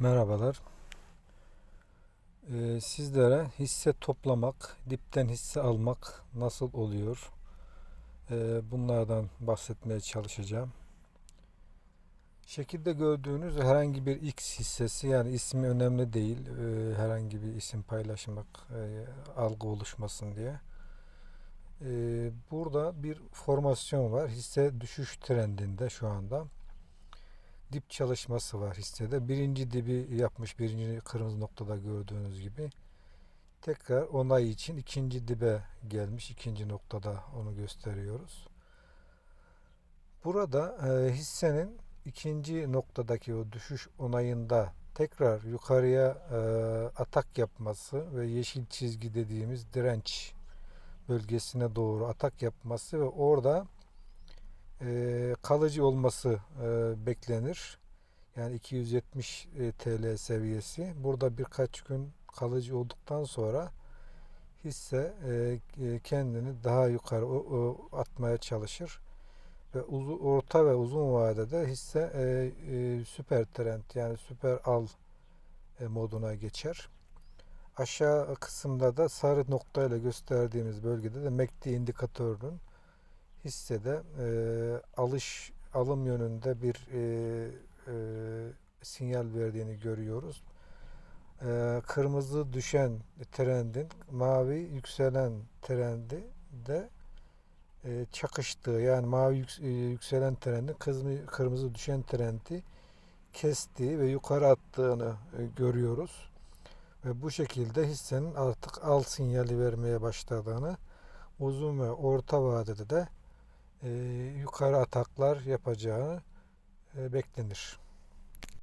Merhabalar. Ee, sizlere hisse toplamak, dipten hisse almak nasıl oluyor? Ee, bunlardan bahsetmeye çalışacağım. Şekilde gördüğünüz herhangi bir X hissesi yani ismi önemli değil. Ee, herhangi bir isim paylaşmak, e, algı oluşmasın diye. Ee, burada bir formasyon var. Hisse düşüş trendinde şu anda dip çalışması var hissede. Birinci dibi yapmış. Birinci kırmızı noktada gördüğünüz gibi. Tekrar onay için ikinci dibe gelmiş. ikinci noktada onu gösteriyoruz. Burada e, hissenin ikinci noktadaki o düşüş onayında tekrar yukarıya e, atak yapması ve yeşil çizgi dediğimiz direnç bölgesine doğru atak yapması ve orada e, kalıcı olması e, beklenir. Yani 270 e, TL seviyesi. Burada birkaç gün kalıcı olduktan sonra hisse e, kendini daha yukarı atmaya çalışır ve uzu, orta ve uzun vadede hisse e, e, süper trend yani süper al e, moduna geçer. Aşağı kısımda da sarı noktayla gösterdiğimiz bölgede de MACD indikatörünün hissede e, alış alım yönünde bir e, e, sinyal verdiğini görüyoruz. E, kırmızı düşen trendin mavi yükselen trendi de e, çakıştığı yani mavi yük, e, yükselen trendin kırmızı, kırmızı düşen trendi kestiği ve yukarı attığını e, görüyoruz. Ve bu şekilde hissenin artık al sinyali vermeye başladığını uzun ve orta vadede de yukarı ataklar yapacağı beklenir.